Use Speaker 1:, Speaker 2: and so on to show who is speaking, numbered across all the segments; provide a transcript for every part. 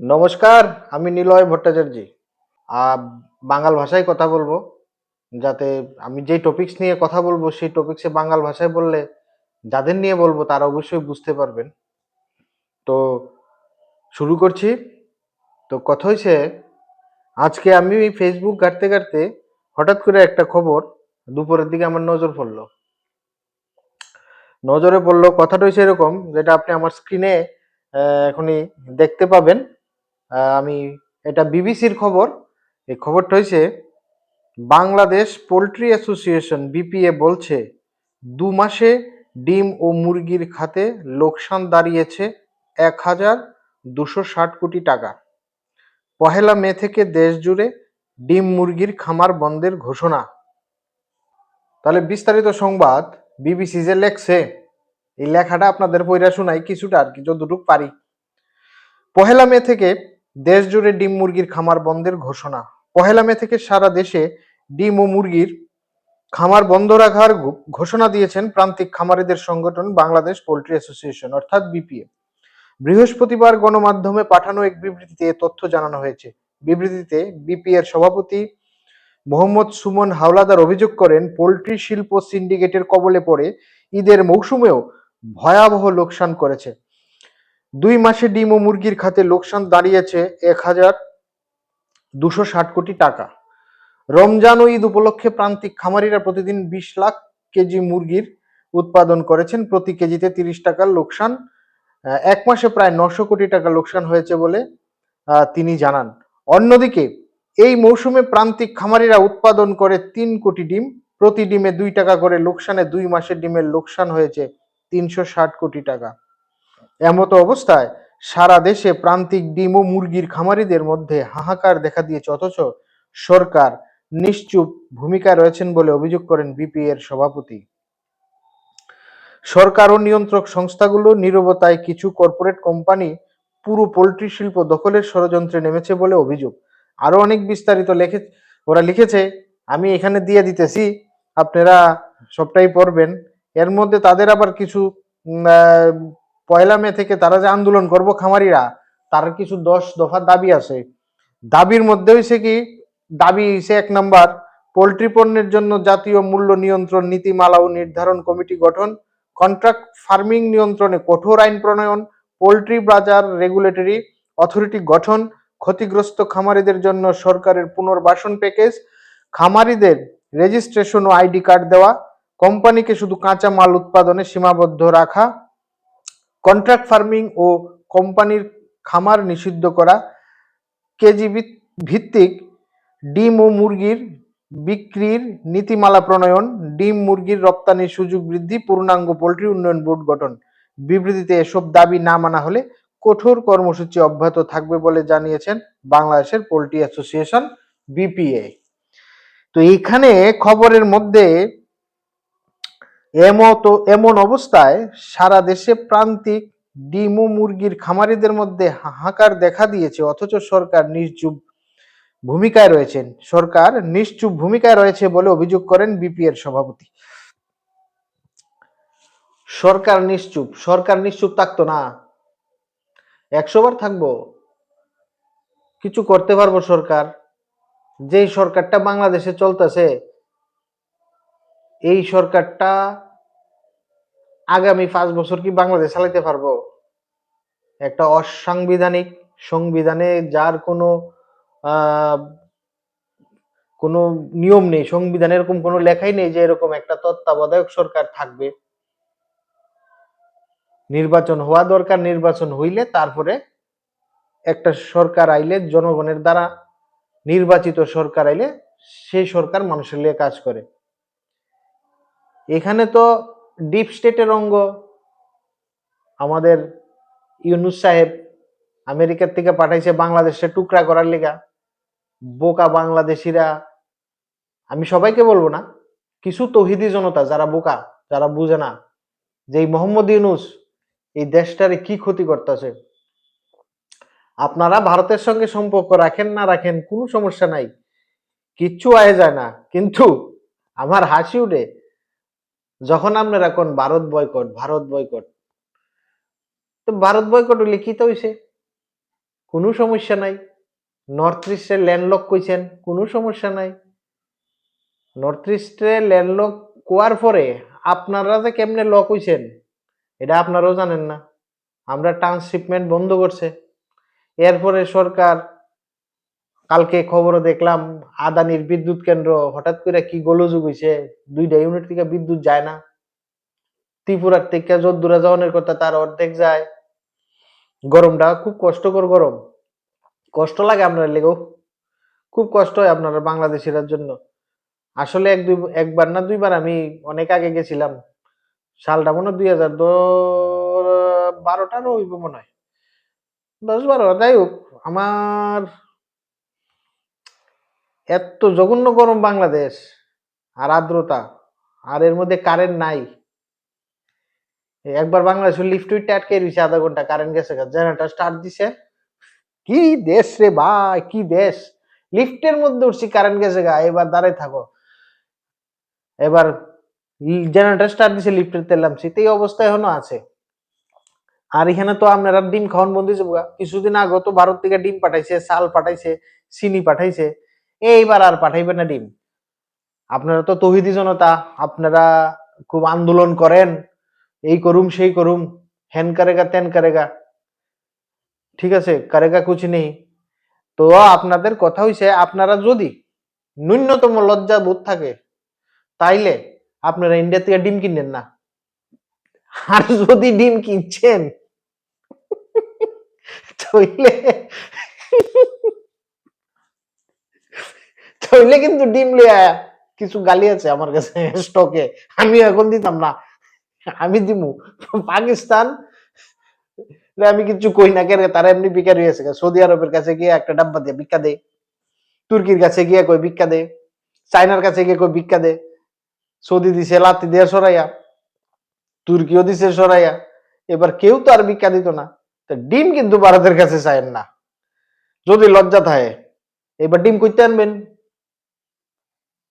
Speaker 1: নমস্কার, আমি নিলয় ভট্টাচার্য। বাঙাল ভাষায় কথা বলব। যাতে আমি যেই টপিকস নিয়ে কথা বলব, সেই টপিকসে বাঙাল ভাষায় বললে যাদের নিয়ে বলব তারা অবশ্যই বুঝতে পারবেন। তো শুরু করছি। তো কথা হয়েছে আজকে আমি ফেসবুক ঘাঁটতে ঘাঁটতে হঠাৎ করে একটা খবর দুপুরের দিকে আমার নজর পড়ল। নজরে পড়ল, কথাটা হচ্ছে এরকম, যেটা আপনি আমার স্ক্রিনে এখনই দেখতে পাবেন। আমি এটা বিবিসির খবর। এই খবরটা হয়েছে বাংলাদেশ পোলট্রি অ্যাসোসিয়েশন, বিপিএ, বলছে, দু মাসে ডিম ও মুরগির খাতে লোকসান দাঁড়িয়েছে এক হাজার দুশো ষাট কোটি টাকা। পহেলা মে থেকে দেশ জুড়ে ডিম মুরগির খামার বন্ধের ঘোষণা। তাহলে বিস্তারিত সংবাদ বিবিসি যে লেখছে, এই লেখাটা আপনাদের পইরা শোনাই কিছুটা আর কি, যতটুকু পারি। পহেলা মে থেকে দেশ জুড়ে ডিম মুরগির খামার বন্ধের ঘোষণা। পহেলা মে থেকে সারা দেশে ডিম ও মুরগির খামার বন্ধ রাখার ঘোষণা দিয়েছেন প্রান্তিক খামারিদের সংগঠন বাংলাদেশ পোল্ট্রি অ্যাসোসিয়েশন, অর্থাৎ বিপিএ। বৃহস্পতিবার গণমাধ্যমে পাঠানো এক বিবৃতিতে তথ্য জানানো হয়েছে। বিবৃতিতে বিপিএর সভাপতি মোহাম্মদ সুমন হাওলাদার অভিযোগ করেন, পোল্ট্রি শিল্প সিন্ডিকেটের কবলে পড়ে ঈদের মৌসুমেও ভয়াবহ লোকসান করেছে। দুই মাসে ডিম ও মুরগির খাতে লোকসান দাঁড়িয়েছে এক হাজার দুশো ষাট কোটি টাকা। রমজান ও ঈদ উপলক্ষে প্রান্তিক খামারিরা প্রতিদিন বিশ লাখ কেজি মুরগির উৎপাদন করেছেন। প্রতি কেজিতে তিরিশ টাকার লোকসান এক মাসে প্রায় নশো কোটি টাকা লোকসান হয়েছে বলে তিনি জানান। অন্যদিকে, এই মৌসুমে প্রান্তিক খামারিরা উৎপাদন করে তিন কোটি ডিম, প্রতি ডিমে দুই টাকা করে লোকসানে দুই মাসের ডিমের লোকসান হয়েছে তিনশো ষাট কোটি টাকা। এমতো অবস্থায় সারা দেশে প্রান্তিক ডিম ও মুরগির খামারিদের মধ্যে হাহাকার দেখা দিয়েছে, অথচ সরকার নিশ্চুপ ভূমিকায় রয়েছেন বলে অভিযোগ করেন বিপি এর সভাপতি। সরকার ও নিয়ন্ত্রক সংস্থাগুলো নীরবতায় কিছু কর্পোরেট কোম্পানি পুরো পোলট্রি শিল্প দখলের ষড়যন্ত্রে নেমেছে বলে অভিযোগ। আরও অনেক বিস্তারিত লেখে, ওরা লিখেছে, আমি এখানে দিয়ে দিতেছি, আপনারা সবটাই পড়বেন। এর মধ্যে তাদের আবার কিছু পয়লা মে থেকে তারা যে আন্দোলন করব খামারিরা, তার কিছু দশ দফা দাবি আছে। দাবির মধ্যে হয়েছে কি, দাবি হয়েছে এক নাম্বার, পোলট্রি পণ্যের জন্য জাতীয় মূল্য নিয়ন্ত্রণ নীতিমালা ও নির্ধারণ কমিটি গঠন কন্ট্রাক্ট ফার্মিং নিয়ন্ত্রণে কঠোর আইন প্রণয়ন, পোলট্রি বাজার রেগুলেটরি অথরিটি গঠন, ক্ষতিগ্রস্ত খামারিদের জন্য সরকারের পুনর্বাসন প্যাকেজ খামারিদের রেজিস্ট্রেশন ও আইডি কার্ড দেওয়া, কোম্পানিকে শুধু কাঁচা মাল উৎপাদনে সীমাবদ্ধ রাখা কন্ট্রাক্ট ফার্মিং ও কোম্পানির খামার নিষিদ্ধ করা কেজি ভিত্তিক ডিম ও মুরগির বিক্রির নীতিমালা প্রণয়ন, ডিম মুরগির রপ্তানির সুযোগ বৃদ্ধি, পূর্ণাঙ্গ পোল্ট্রি উন্নয়ন বোর্ড গঠন। বিবৃতিতে এসব দাবি না মানা হলে কঠোর কর্মসূচি অব্যাহত থাকবে বলে জানিয়েছেন বাংলাদেশের পোল্ট্রি অ্যাসোসিয়েশন বিপিএ। তো এইখানে খবরের মধ্যে এমত, এমন অবস্থায় সারা দেশে প্রান্তিক ডিম মুরগির খামারিদের মধ্যে হাহাকার দেখা দিয়েছে, অথচ সরকার নিশ্চুপ ভূমিকায় রয়েছেন। সরকার নিশ্চুপ ভূমিকায় রয়েছে বলে অভিযোগ করেন বিপি এর সভাপতি। সরকার নিশ্চুপ সরকার নিশ্চুপ থাকতো না। একশো বার থাকব, কিছু করতে পারব সরকার। যেই সরকারটা বাংলাদেশে চলতেছে, এই সরকারটা আগামী পাঁচ বছর কি বাংলাদেশ চালাইতে পারব? একটা অসাংবিধানিক সংবিধানে যার কোনো কোনো নিয়ম নেই, সংবিধানে এরকম কোনো লেখাই নেই যে এরকম একটা তত্ত্বাবধায়ক সরকার থাকবে। নির্বাচন হওয়া দরকার, নির্বাচন হইলে তারপরে একটা সরকার আইলে, জনগণের দ্বারা নির্বাচিত সরকার আইলে সেই সরকার মানুষের লিয়ে কাজ করে। এখানে তো ডিপ স্টেটের অঙ্গ আমাদের ইউনুস সাহেব আমেরিকার থেকে পাঠাইছে বাংলাদেশে টুকরা করার লিগা। বোকা বাংলাদেশিরা। আমি সবাইকে বলব না, কিছু তহিদি জনতা যারা বোকা, যারা বুঝে না যে এই মোহাম্মদ ইউনুস এই দেশটারে কি ক্ষতি করতেছে। আপনারা ভারতের সঙ্গে সম্পর্ক রাখেন না রাখেন কোনো সমস্যা নাই, কিচ্ছু আয়ে যায় না। কিন্তু আমার হাসি উঠে যখন কোন ভারত বয়কট ভারত বয়কট তো ভারত বয়কট লিখিত হইছে? কোনো সমস্যা নাই। নর্থ ইস্টে ল্যান্ডলক কইছেন, কোনো সমস্যা নাই। নর্থ ইস্টে ল্যান্ডলক কোয়ার পরে আপনারা যে কেমনে লক হইছেন, এটা আপনারাও জানেন না। আমরা ট্রান্সশিপমেন্ট বন্ধ করছে। এরপরে সরকার কালকে খবরে দেখলাম, আদানির বিদ্যুৎ কেন্দ্র হঠাৎ করে কি গোলযোগ হইছে, দুইটা ইউনিট থেকে বিদ্যুৎ যায় না। ত্রিপুরার থেকে যদ্দুরা যাওয়ানোর কথা তার অর্ধেক যায়। গরমটা খুব কষ্টকর গরম। কষ্ট লাগে আপনার লেগেও। খুব কষ্ট হয় আপনারা বাংলাদেশিরার জন্য। আসলে এক দুই একবার না দুইবার আমি অনেক আগে গেছিলাম। সালটা মনে হয় দুই হাজার বারোটারও হইব মনে হয়। দশ বারো, যাই হোক, আমার এত জঘন্য গরম বাংলাদেশ আর আর্দ্রতা, আর এর মধ্যে কারেন্ট নাই। একবার বাংলাদেশের লিফট উইটটা আটকে রয়েছে আধা ঘণ্টা কারেন্ট গেছে জেনারেটর স্টার্ট দিছে। কি দেশ রে ভাই, কি দেশ। লিফটের মধ্যে উঠছি কারেন্ট গেছে গা। এবার দাঁড়াই থাকো। এবার জেনারেটর স্টার্ট দিছে লিফটের তেলাম শীতেই অবস্থা এখনও আছে। আর এখানে তো আপনারা ডিম খাওয়ান বন্ধ কিছুদিন আগে তো ভারত থেকে ডিম পাঠাইছে, চাল পাঠাইছে, চিনি পাঠাইছে। এইবার আর পাঠাইবে না ডিম। আপনারা তো তহিদি জনতা, আপনারা খুব আন্দোলন করেন, এই করুম, সেই করুম হ্যান কারেগা ত্যান কারেগা। ঠিক আছে, কারেগা কুছ নেই। তো আপনাদের কথা হইছে, আপনারা যদি ন্যূনতম লজ্জা বোধ থাকে, তাইলে আপনারা ইন্ডিয়া থেকে ডিম কিনেন না। আর যদি ডিম কিনছেন, তাইলে তাইলে কিন্তু ডিম লিয়া কিছু গালি আছে আমার কাছে স্টকে আমি এখন দিতাম না। আমি দিমু। পাকিস্তান? আমি কিছু কই না। কেন তারা এমনি বিকার হয়েছে সৌদি আরবের কাছে গিয়ে একটা ডাব্বা দিয়ে ভিক্ষা দে। তুর্কির কাছে গিয়ে কই ভিক্ষা দে। চাইনার কাছে গিয়ে কই ভিক্ষা দে। সৌদি দিছে, লাতি দিয়ে সরাইয়া। তুর্কিও দিছে, সরাইয়া। এবার কেউ তো আর ভিক্ষা দিত না। তা ডিম কিন্তু ভারতের কাছে চাইেন না। যদি লজ্জা থাকে, এবার ডিম কইতে আনবেন।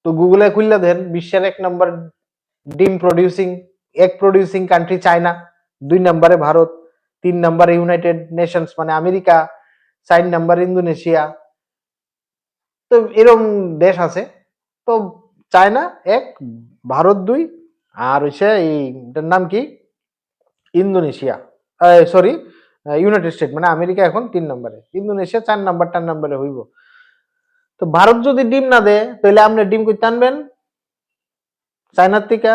Speaker 1: তো গুগলে খুললে দেন বিশ্বের এক নম্বর ডিম প্রডিউসিং এক প্রডিউসিং কান্ট্রি চায়না, দুই নম্বরে ভারত, তিন নম্বরে ইউনাইটেড নেশনস মানে আমেরিকা, চার নম্বর ইন্দোনেশিয়া। তো এরকম দেশ আছে। তো চায়না এক, ভারত দুই, আর হচ্ছে এইটার নাম কি? ইন্দোনেশিয়া। সরি ইউনাইটেড স্টেট মানে আমেরিকা এখন তিন নম্বরে ইন্দোনেশিয়া চার নাম্বার চার নম্বরে হইব। তো ভারত যদি ডিম না দেয়, তাহলে আপনি ডিম করতে আনবেন চায়নার থেকে?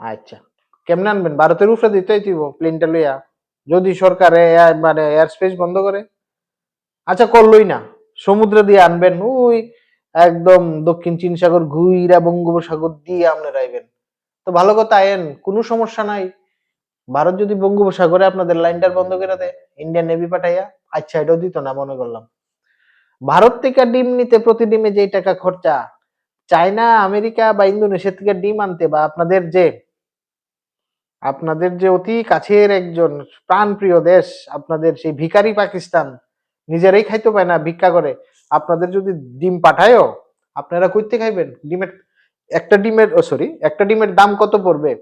Speaker 1: আচ্ছা কেমনে আনবেন? ভারতের উপরে দিতেই দিব প্লেনটা লইয়া। যদি সরকার মানে এয়ার স্পেস বন্ধ করে। আচ্ছা করলই না। সমুদ্র দিয়ে আনবেন, ওই একদম দক্ষিণ চীন সাগর ঘুইরা বঙ্গোপসাগর দিয়ে আপনারা আইবেন তো ভালো কথা আইন কোনো সমস্যা নাই। ভারত যদি বঙ্গোপসাগরে আপনাদের লাইনটার বন্ধ করে দেয় ইন্ডিয়ান নেভি পাঠাইয়া আচ্ছা এটাও দিত না, মনে করলাম। ভারত থেকে ডিম নিতে প্রতি ডিমে যেই টাকা খরচা, চায়না, আমেরিকা বা ইন্দোনেশিয়া থেকে ডিম আনতে বা আপনাদের যে আপনাদের যে অতি কাছের একজন প্রাণপ্রিয় দেশ, আপনাদের সেই ভিকারি পাকিস্তান, নিজেরাই খাইতে পায় না, ভিক্ষা করে। আপনাদের যদি ডিম পাঠায়ও, আপনারা কইতে খাইবেন, ডিমের, একটা ডিমের, ও সরি, একটা ডিমের দাম কত পড়বে?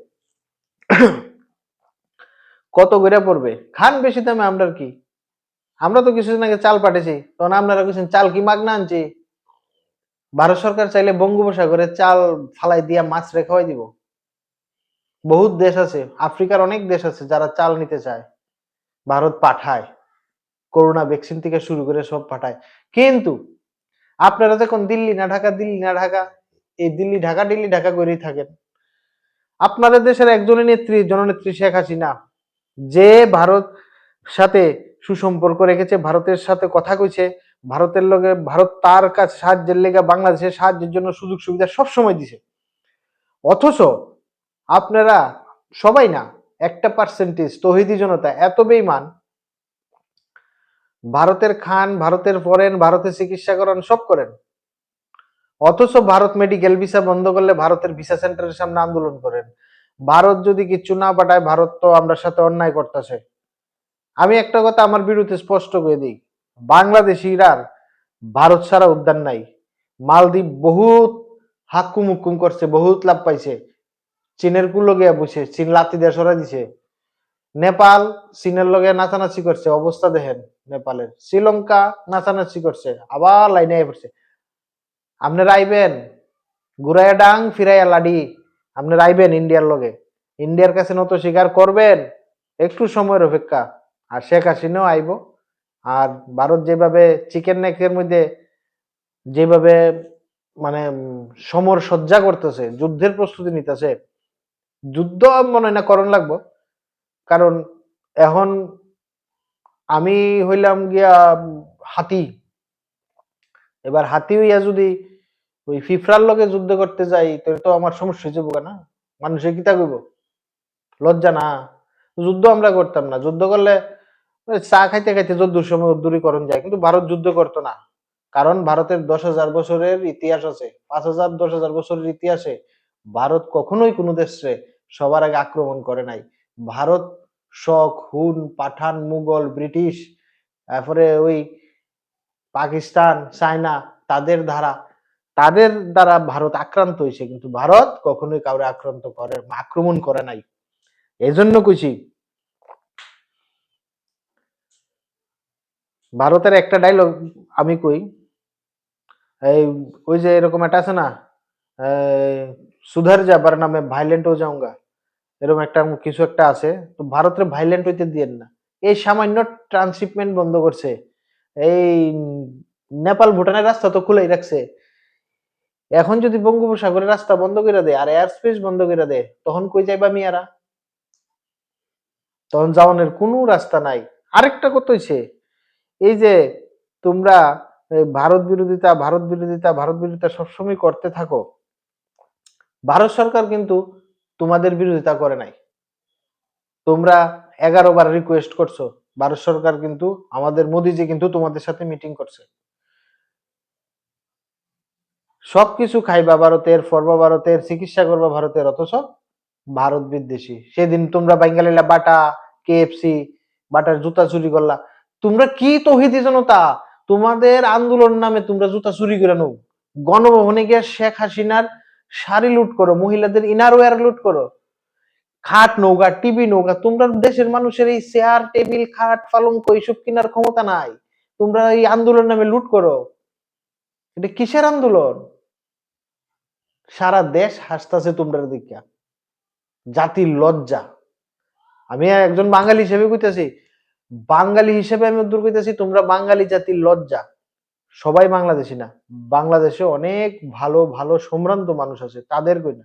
Speaker 1: কত করে পড়বে? খান বেশি দামে আমরা কি? আমরা তো কিছুদিন আগে চাল পাঠিয়েছি তখন আপনারা কিছু চাল কি মাগনা আনছি? ভারত সরকার চাইলে বঙ্গোপসাগরে চাল ফালাই দিয়া মাছ রেখাই দিব। বহুত দেশ আছে, আফ্রিকার অনেক দেশ আছে যারা চাল নিতে চায়। ভারত পাঠায়, করোনা ভ্যাকসিন থেকে শুরু করে সব পাঠায়। কিন্তু আপনারা যখন দিল্লি না ঢাকা, দিল্লি না ঢাকা, এই দিল্লি, ঢাকা দিল্লি, ঢাকা করেই থাকেন। আপনাদের দেশের একজনের নেত্রী, জননেত্রী শেখ হাসিনা, যে ভারত সাথে সুসম্পর্ক রেখেছে, ভারতের সাথে কথা কইছে। ভারতের লগে, ভারত তার কাছে সাহায্যের লেগে বাংলাদেশের সাহায্যের জন্য সুযোগ সুবিধা সব সময় দিছে। অথচ আপনারা সবাই না, একটা পার্সেন্টেজ তহিদি জনতা এত বেইমান ভারতের খান, ভারতের পরেন ভারতের চিকিৎসা করেন, সব করেন। অথচ ভারত মেডিকেল ভিসা বন্ধ করলে ভারতের ভিসা সেন্টারের সামনে আন্দোলন করেন। ভারত যদি কিচ্ছু না পাঠায়, ভারত তো আমরা সাথে অন্যায় করতেছে। আমি একটা কথা আমার বিরুদ্ধে স্পষ্ট করে দিই। বাংলাদেশিরার ভারত ছাড়া উদ্যান নাই। মালদ্বীপ বহুত হাক্কুম হুক্কুম করছে, বহুত লাভ পাইছে। চীনের কুলো গিয়া বসে, চীন লাতি সরাই দিছে। নেপাল চীনের লগে নাচানাচি করছে, অবস্থা দেখেন নেপালের। শ্রীলঙ্কা নাচানাচি করছে, আবার লাইনে পড়ছে। আপনারা আইবেন ঘুরাইয়া ডাং ফিরাইয়া লাডি। আপনারা আইবেন ইন্ডিয়ার লগে। ইন্ডিয়ার কাছে নত স্বীকার করবেন, একটু সময়ের অপেক্ষা। আর শেখ হাসিনাও আইব। আর ভারত যেভাবে চিকেন নেকের মধ্যে যেভাবে মানে সমর সজ্জা করতেছে, যুদ্ধের প্রস্তুতি নিতেছে, যুদ্ধ মনে হয় না করণ লাগবো। কারণ এখন আমি হইলাম গিয়া হাতি। এবার হাতি হইয়া যদি ওই ফিফরার লোকে যুদ্ধ করতে যাই, তাহলে তো আমার সমস্যা হয়ে যাব না? মানুষে কিতা কইব? লজ্জা না। যুদ্ধ আমরা করতাম না। যুদ্ধ করলে চা খাইতে খাইতে যুদ্ধের সময় দূরীকরণ যায়, কিন্তু ভারত যুদ্ধ করতো না। কারণ ভারতের দশ হাজার বছরের ইতিহাস আছে, পাঁচ হাজার, দশ হাজার বছরের ইতিহাসে ভারত কখনোই কোনো দেশে সবার আগে আক্রমণ করে নাই। ভারত শক, হুন, পাঠান, মুঘল, ব্রিটিশ, তারপরে ওই পাকিস্তান, চায়না, তাদের দ্বারা তাদের দ্বারা ভারত আক্রান্ত হয়েছে, কিন্তু ভারত কখনোই কাউরে আক্রান্ত করে, আক্রমণ করে নাই। এজন্য কইছি ভারতের একটা ডায়লগ আমি কই, এই, ওই যে এরকম একটা আছে না সুধার যাবার নামে ভাইলেন্ট হয়ে যাওগা এরকম একটা কিছু একটা আছে, তো ভারতের ভাইলেন্ট হইতে দিয়েন না। এই সামান্য ট্রান্সশিপমেন্ট বন্ধ করছে, এই নেপাল ভুটানের রাস্তা তো খুলেই রাখছে। এখন যদি বঙ্গোপসাগরের রাস্তা বন্ধ করে দেয়, আর এয়ার স্পেস বন্ধ করে দেয়, তখন কই যাইবা মিয়ারা? তখন যাওয়ানোর কোনো রাস্তা নাই। আরেকটা কথা হইছে এই যে তোমরা ভারত বিরোধিতা ভারত বিরোধিতা ভারত বিরোধিতা সবসময় করতে থাকো, ভারত সরকার কিন্তু তোমাদের বিরোধিতা করে নাই। তোমরা এগারো বার রিকোয়েস্ট করছ, ভারত সরকার কিন্তু, আমাদের মোদিজি কিন্তু তোমাদের সাথে মিটিং করছে। সবকিছু খাইবা ভারতের, ফরবা ভারতের, চিকিৎসা করবা ভারতের, অথচ ভারত বিদ্বেষী। সেদিন তোমরা বাঙ্গালিলা বাটা কেএফসি বাটার জুতা চুরি করলা। তোমরা কি তহিদি জনতা তোমাদের আন্দোলন নামে তোমরা জুতা চুরি করে নো গণভবনে গিয়ে শেখ হাসিনার শাড়ি লুট করো, মহিলাদের ইনারওয়্যার লুট করো। খাট নৌকা, টিভি নৌকা, তোমরা দেশের মানুষের এই চেয়ার টেবিল খাট, পালঙ্ক, এইসব কেনার ক্ষমতা নাই। তোমরা এই আন্দোলন নামে লুট করো। এটা কিসের আন্দোলন? সারা দেশ হাসতেছে তোমরা দিকা জাতির লজ্জা। আমি একজন বাঙালি হিসেবে কইতেছি বাঙালি হিসেবে আমি উদ্দূর কইতেছি তোমরা বাঙালি জাতির লজ্জা। সবাই বাংলাদেশি না। বাংলাদেশে অনেক ভালো ভালো সম্ভ্রান্ত মানুষ আছে, তাদের কই না?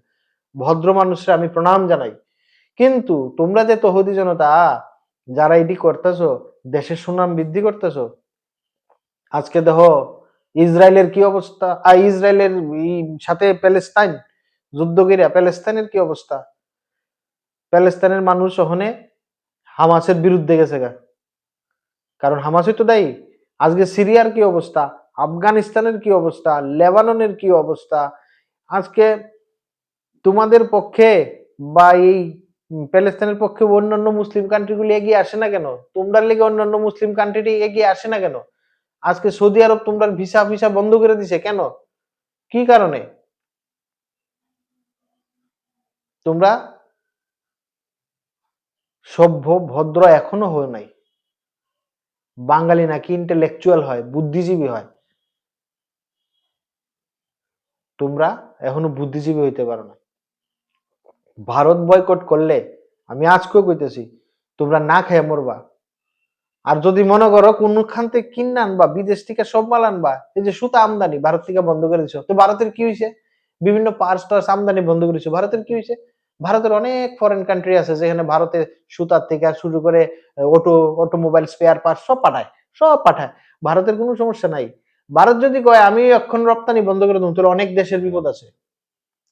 Speaker 1: ভদ্র মানুষরা আমি প্রণাম জানাই। কিন্তু তোমরা যে তহদি জনতা, যারা এটি করতেছো, দেশের সুনাম বৃদ্ধি করতেছো, আজকে দেখো, ইসরায়েলের কি অবস্থা? আর ইসরায়েলের সাথে প্যালেস্তাইন যুদ্ধগিরা প্যালেস্তাইনের কি অবস্থা? প্যালেস্তাইনের মানুষ ওখানে হামাসের বিরুদ্ধে গেছে গা। কারণ হামাসই তো দায়ী। আজকে সিরিয়ার কি অবস্থা? আফগানিস্তানের কি অবস্থা? লেবাননের কি অবস্থা? আজকে তোমাদের পক্ষে বা এই উম, প্যালেস্তাইনের পক্ষে অন্যান্য মুসলিম কান্ট্রিগুলি এগিয়ে আসে না কেন? তোমরা লেগে অন্যান্য মুসলিম কান্ট্রিটি এগিয়ে আসে না কেন? আজকে সৌদি আরব তোমরা ভিসা ভিসা বন্ধ করে দিছে কেন? কি কারণে? তোমরা সভ্য ভদ্র এখনও হয়ে নাই। বাঙালি নাকি ইন্টেলেকচুয়াল হয়, বুদ্ধিজীবী হয়। তোমরা এখনও বুদ্ধিজীবী হইতে পারো না। ভারত বয়কট করলে, আমি আজকেও কইতেছি, তোমরা না খেয়ে মরবা। আর যদি মনে করো কোনখান থেকে কিনে আনবা, বিদেশ থেকে সব মাল আনবা, এই যে সুতা আমদানি, ভারত থেকে বন্ধ করে দিছো। তো ভারতের কি হয়েছে বিভিন্ন পার্স টার্স আমদানি বন্ধ করেছে। ভারতের কি হয়েছে ভারতের অনেক ফরেন কান্ট্রি আছে যেখানে ভারতে সুতার থেকে শুরু করে অটো অটোমোবাইল স্পেয়ার পার্ট সব পাঠায় সব পাঠায়। ভারতের কোনো সমস্যা নাই। ভারত যদি কয়, আমি এখন রপ্তানি বন্ধ করে দেবো, তাহলে অনেক দেশের বিপদ আছে।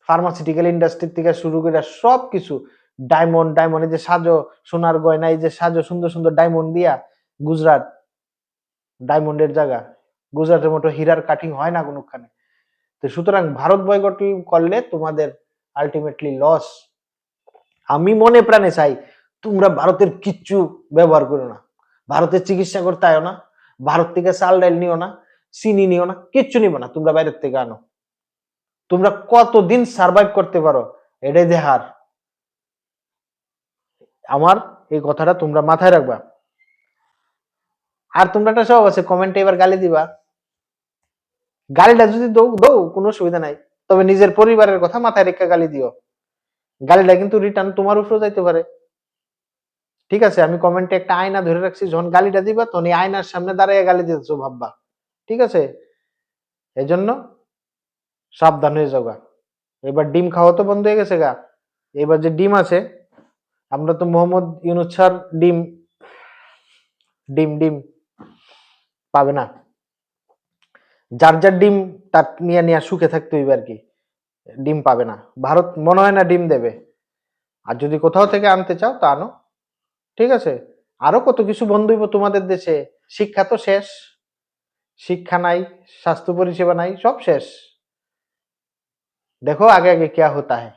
Speaker 1: ফার্মাসিউটিক্যাল ইন্ডাস্ট্রি থেকে শুরু করে সব কিছু ডায়মন্ড ডায়মন্ড এই যে সাজো সোনার গয়না, এই যে সাজো সুন্দর সুন্দর ডায়মন্ড দিয়া গুজরাট ডায়মন্ডের জায়গা, গুজরাটের মতো হীরার কাটিং হয় না কোনোখানে। তো সুতরাং ভারত বয়কট করলে তোমাদের আলটিমেটলি লস আমি মনে প্রাণে চাই, তোমরা ভারতের কিচ্ছু ব্যবহার করো না। ভারতের চিকিৎসা করতে আয়ো না, ভারত থেকে চাল ডাল নিও না, চিনি নিও না, কিচ্ছু নিও না, তোমরা বাইরের থেকে আনো। তোমরা কতদিন সার্ভাইভ করতে পারো, এটাই দেহার আমার এই কথাটা তোমরা মাথায় রাখবা। আর তোমরা একটা সব আছে কমেন্টে এবার গালি দিবা। গালিটা যদি দৌ দৌ, কোনো অসুবিধা নাই। তবে নিজের পরিবারের কথা মাথায় রেখে গালি দিও। গালিটা কিন্তু রিটার্ন তোমার উপরেও যাইতে পারে। ঠিক আছে, আমি কমেন্টে একটা আয়না ধরে রাখছি, যখন গালিটা দিবা তখন আয়নার সামনে দাঁড়াইয়া গালি দিতেছো ভাববা। ঠিক আছে? এই জন্য সাবধান হয়ে যাওগা। এবার ডিম খাওয়া তো বন্ধ হয়ে গেছে গা। এবার যে ডিম আছে, আমরা তো মোহাম্মদ ইউনুস স্যার ডিম ডিম ডিম পাবে না। যার যার ডিম তার নিয়ে নিয়ে সুখে থাকতে হইবে আর কি। ডিম পাবে না। ভারত মনে হয় না ডিম দেবে। আর যদি কোথাও থেকে আনতে চাও তা আনো। ঠিক আছে? আরও কত কিছু বন্ধ তোমাদের দেশে। শিক্ষা তো শেষ। শিক্ষা নাই, স্বাস্থ্য পরিষেবা নাই, সব শেষ। দেখো আগে আগে কেয়া হতা হ্যায়।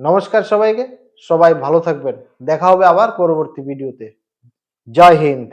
Speaker 1: নমস্কার সবাইকে। সবাই ভালো থাকবেন। দেখা হবে আবার পরবর্তী ভিডিওতে। জয় হিন্দ।